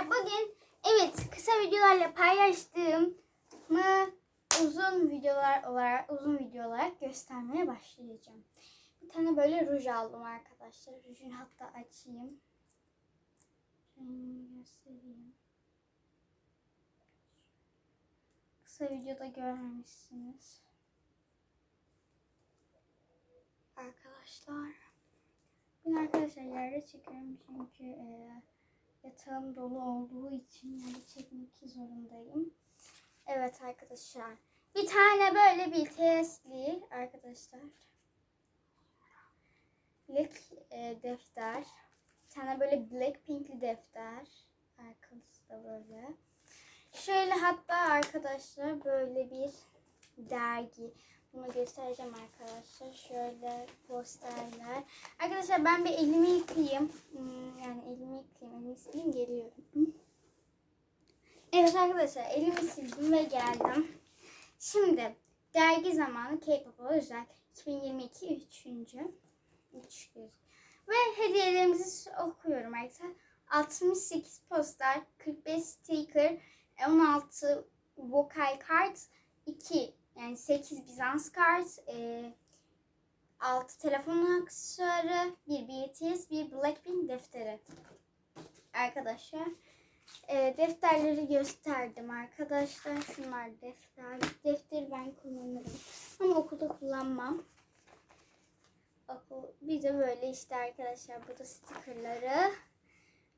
arkadaşlar bugün evet kısa videolarla paylaştığımı uzun videolar olarak uzun video olarak göstermeye başlayacağım. Bir tane böyle ruj aldım arkadaşlar. Rujunu hatta açayım. Rengini göstereyim. Kısa videoda görmemişsiniz. Arkadaşlar. Bugün arkadaşlar yerde çekiyorum çünkü e, yatağım dolu olduğu için yerde çekmek zorundayım. Evet arkadaşlar. Bir tane böyle bir testli arkadaşlar. Black e, defter. Bir tane böyle black pinkli defter. Arkası da böyle. Şöyle hatta arkadaşlar böyle bir dergi. Bunu göstereceğim arkadaşlar. Şöyle posterler. Arkadaşlar ben bir elimi yıkayayım. Hmm, Yani elimi geliyorum. Evet arkadaşlar elimi sildim ve geldim. Şimdi dergi zamanı K-pop özel 2022 üçüncü. Üç göz. Ve hediyelerimizi okuyorum arkadaşlar. 68 poster, 45 sticker, 16 vokal kart, 2 yani 8 Bizans kart, e, 6 telefon aksesuarı, 1 BTS, 1 Blackpink defteri. Arkadaşlar e, defterleri gösterdim arkadaşlar. Şunlar defter. Defteri ben kullanırım. Ama okulda kullanmam. Okul, bir de böyle işte arkadaşlar. Bu da stickerları.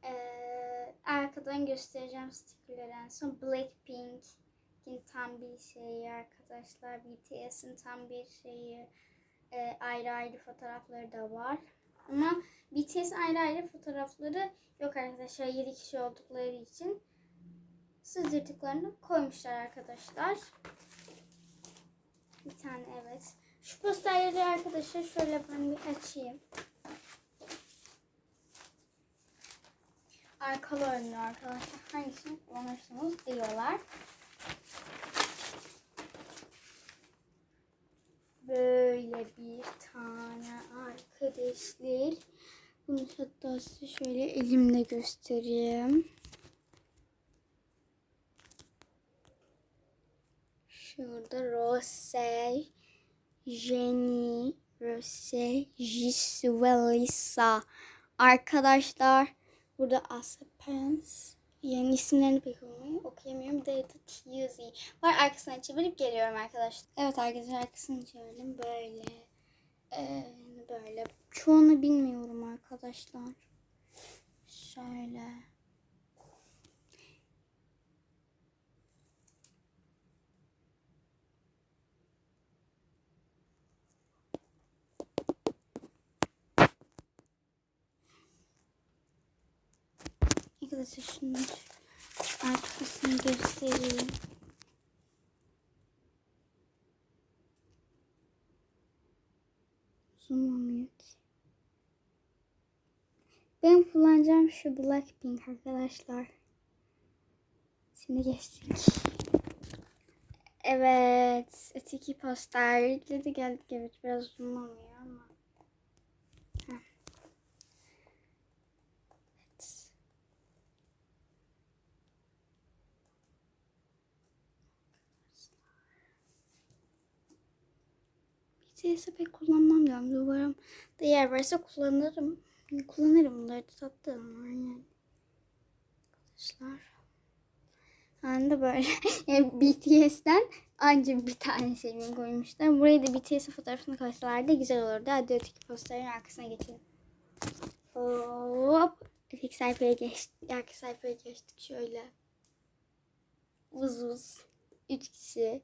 Ee, arkadan göstereceğim stickerları en son. Blackpink'in tam bir şeyi arkadaşlar. BTS'in tam bir şeyi. Ee, ayrı ayrı fotoğrafları da var. Ama BTS ayrı ayrı fotoğrafları yok arkadaşlar. 7 kişi oldukları için sızdırdıklarını koymuşlar arkadaşlar. Bir tane evet. Şu posterleri arkadaşlar şöyle ben bir açayım. Arkalı önlü arkadaşlar. Hangisini kullanırsınız diyorlar. Böyle bir tane arkadaşlar. Bunu hatta size şöyle elimle göstereyim. Şurada Rose, Jenny, Rose, Jisvelisa. Arkadaşlar burada Asapens. Yani isimlerini pek okuyamıyorum. de Tuesday var. Arkasına çevirip geliyorum arkadaşlar. Evet arkadaşlar arkasını çevirdim. Böyle. Ee, böyle. Çoğunu bilmiyorum arkadaşlar. Şöyle. Arkadaşlar şunu arkasını göstereyim. Zoomlamıyor ki. Ben kullanacağım şu Blackpink arkadaşlar. Şimdi geçtik. Evet. Öteki posterleri de geldik. Evet biraz zoomlamıyor ama. Heh. Evet. BTS'i pek kullanmam diyorum. Umarım da varsa kullanırım. Kullanırım bunları da tatlı var yani. Arkadaşlar. De böyle BTS'den ancak bir tane şeyimi koymuşlar. Buraya da BTS fotoğrafını koysalardı güzel olurdu. Hadi öteki posterin arkasına geçelim. Hop. Öteki sayfaya geçtik. Arka sayfaya geçtik şöyle. Vız vız. Üç kişi.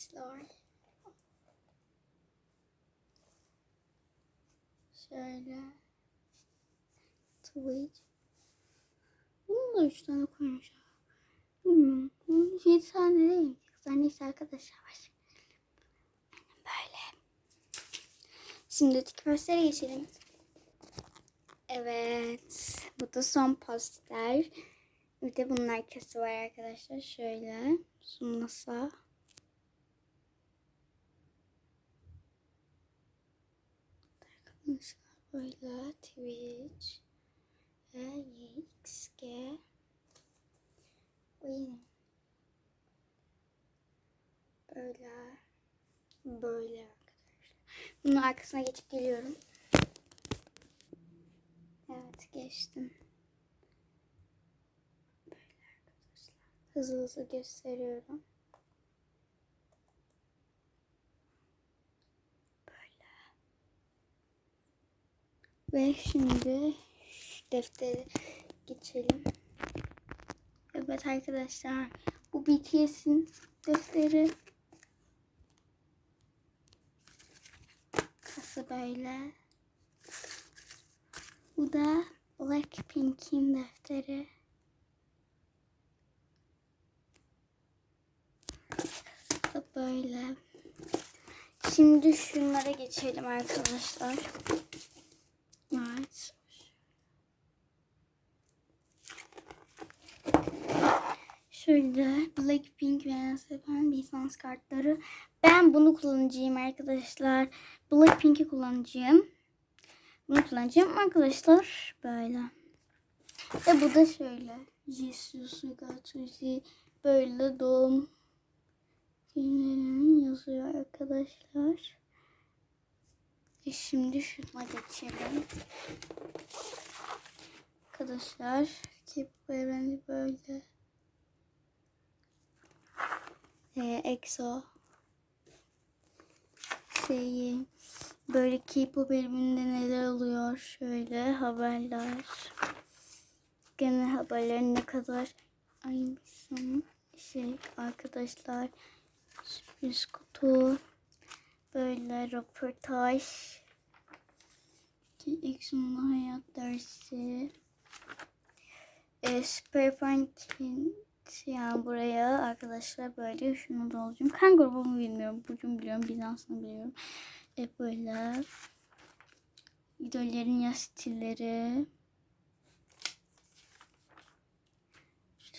Arkadaşlar. Şöyle. Twitch. Bunu da üç tane koymuşlar. Bilmiyorum. Bunun yedi tane değil mi? Kızlar neyse arkadaşlar var. Böyle. Şimdi öteki postere geçelim. Evet. Bu da son poster. Bir de bunun arkası var arkadaşlar. Şöyle. Zoomlasa. Böyle Twitch. E, YXG. Oyun. Böyle. Böyle arkadaşlar. Bunun arkasına geçip geliyorum. Evet geçtim. Böyle arkadaşlar. Hızlı hızlı gösteriyorum. Ve şimdi şu defteri geçelim. Evet arkadaşlar. Bu BTS'in defteri. Kası böyle. Bu da Blackpink'in defteri. Kası böyle. Şimdi şunlara geçelim arkadaşlar. Evet. Şöyle Blackpink ve NCT'nin lisans kartları. Ben bunu kullanacağım arkadaşlar. Blackpink'i kullanacağım. Bunu kullanacağım arkadaşlar. Böyle. Ve bu da şöyle. Jisoo Sugatuji böyle doğum günlerinin yazıyor arkadaşlar. E şimdi şuna geçelim. Arkadaşlar K-pop evreni böyle. Ee, EXO. Şeyi böyle K-pop evreninde neler oluyor? Şöyle haberler. Gene haberlerin ne kadar aynısın? Şey arkadaşlar sürpriz kutu. Böyle röportaj. Sonunda hayat dersi. E, Superpunk'in yani buraya arkadaşlar böyle şunu da olacağım. Kan grubumu bilmiyorum. Burcumu biliyorum. Bizans'ını biliyorum. E böyle idollerin yaş stilleri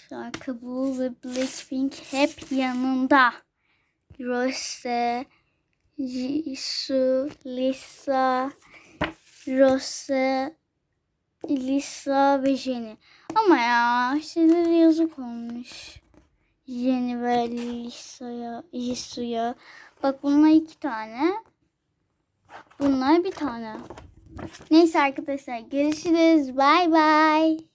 şarkı bu ve Blackpink hep yanında. Rose, Jisoo, Lisa, Rose, Lisa ve Jenny. Ama ya şeyleri yazık olmuş. Jenny ve Lisa'ya. Bak bunlar iki tane. Bunlar bir tane. Neyse arkadaşlar görüşürüz. Bay bay.